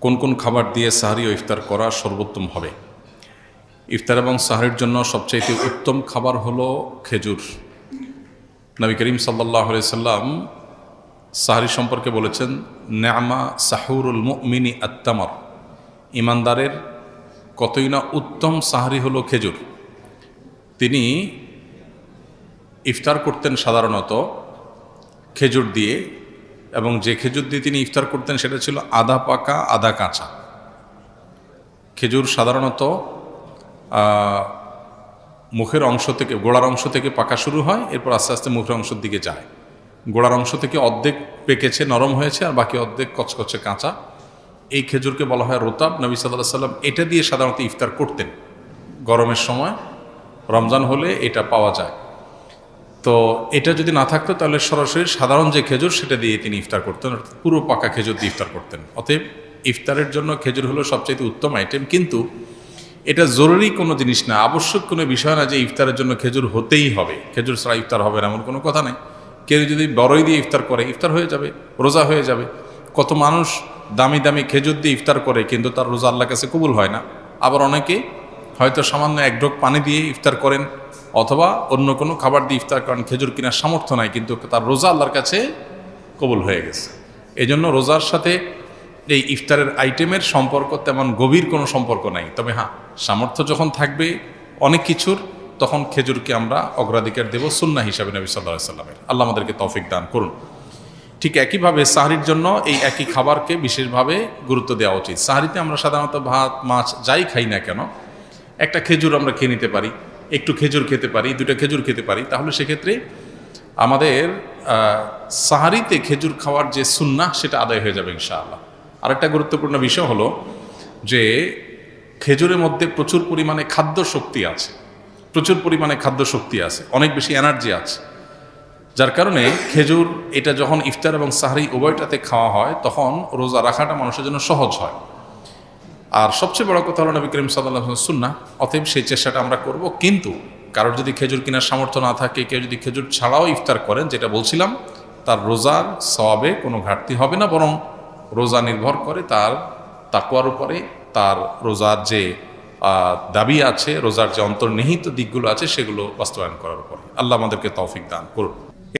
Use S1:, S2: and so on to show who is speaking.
S1: কোন কোন খাবার দিয়ে সাহারি ও ইফতার করা সর্বোত্তম হবে? ইফতার এবং সাহারির জন্য সবচাইতে উত্তম খাবার হলো খেজুর। নবী করিম সাল্লাহ সাল্লাম সাহারি সম্পর্কে বলেছেন ন্যামা সাহুরুল মিনি আত্তামর। ইমানদারের কতই না উত্তম সাহারি হলো খেজুর। তিনি ইফতার করতেন সাধারণত খেজুর দিয়ে এবং যে খেজুর দিয়ে তিনি ইফতার করতেন সেটা ছিল আধা পাকা আধা কাঁচা। খেজুর সাধারণত মুখের অংশ থেকে, গোড়ার অংশ থেকে পাকা শুরু হয়, এরপর আস্তে আস্তে মুখের অংশের দিকে যায়। গোড়ার অংশ থেকে অর্ধেক পেকেছে, নরম হয়েছে, আর বাকি অর্ধেক কচকচে কাঁচা। এই খেজুরকে বলা হয় রোতাব। নবী সাল্লাহ সাল্লাম এটা দিয়ে সাধারণত ইফতার করতেন। গরমের সময়, রমজান হলে এটা পাওয়া যায়। তো এটা যদি না থাকতো, তাহলে সরাসরি সাধারণ যে খেজুর, সেটা দিয়ে তিনি ইফতার করতেন পুরো পাকা খেজুর দিয়ে ইফতার করতেন। অতএব ইফতারের জন্য খেজুর হলো সবচাইতে উত্তম আইটেম কিন্তু এটা জরুরি কোনো জিনিস না। আবশ্যক কোনো বিষয় না যে ইফতারের জন্য খেজুর হতেই হবে। খেজুর ছাড়া ইফতার হবে এমন কোনো কথা নেই। কেউ যদি বড়ই দিয়ে ইফতার করে, ইফতার হয়ে যাবে, রোজা হয়ে যাবে। কত মানুষ দামি দামি খেজুর দিয়ে ইফতার করে, কিন্তু তার রোজা আল্লাহ কাছে কবুল হয় না। আবার অনেকে হয়তো সামান্য এক ঢোক পানি দিয়ে ইফতার করেন অথবা অন্য কোনো খাবার দিয়ে ইফতার করেন, খেজুর কেনার সামর্থ্য নাই, কিন্তু তার রোজা আল্লাহর কাছে কবুল হয়ে গেছে। এই জন্য রোজার সাথে এই ইফতারের আইটেমের সম্পর্ক তেমন গভীর কোনো সম্পর্ক নাই। তবে হ্যাঁ সামর্থ্য যখন থাকবে অনেক কিছুর, তখন খেজুরকে আমরা অগ্রাধিকার দেব সুন্না হিসাবে নবী সাল্লাহ সাল্লামের। আল্লাহ আমাদেরকে তৌফিক দান করুন। ঠিক একইভাবে সাহারির জন্য এই একই খাবারকে বিশেষভাবে গুরুত্ব দেওয়া উচিত। সাহারিতে আমরা সাধারণত ভাত, মাছ যাই খাই না কেন, একটা খেজুর আমরা খেয়ে নিতে পারি। একটু খেজুর খেতে পারি দুটো খেজুর খেতে পারি, তাহলে সেক্ষেত্রে আমাদের সাহারিতে খেজুর খাওয়ার যে সুন্না সেটা আদায় হয়ে যাবে ইনশাআল্লাহ। আরেকটা গুরুত্বপূর্ণ বিষয় হলো যে খেজুরের মধ্যে প্রচুর পরিমাণে খাদ্য শক্তি আছে, প্রচুর পরিমাণে খাদ্য শক্তি আছে, অনেক বেশি এনার্জি আছে। যার কারণে খেজুর, এটা যখন ইফতার এবং সাহারি উভয়টাতে খাওয়া হয়, তখন রোজা রাখাটা মানুষের জন্য সহজ হয়। আর সবচেয়ে বড় কথা হলো নবী করিম সাল্লাহ সুন্না অতএব সেই চেষ্টাটা আমরা করব। কিন্তু কারোর যদি খেজুর কেনার সামর্থ্য না থাকে, কেউ যদি খেজুর ছাড়াও ইফতার করেন, যেটা বলছিলাম, তার রোজার সওয়াবে কোনো ঘাটতি হবে না, বরং রোজা নির্ভর করে তার তাকুয়ার উপরে, তার রোজার যে দাবি আছে, রোজার যে অন্তর্নিহিত দিকগুলো আছে, সেগুলো বাস্তবায়ন করার উপরে। আল্লাহ আমাদেরকে তৌফিক দান করুন।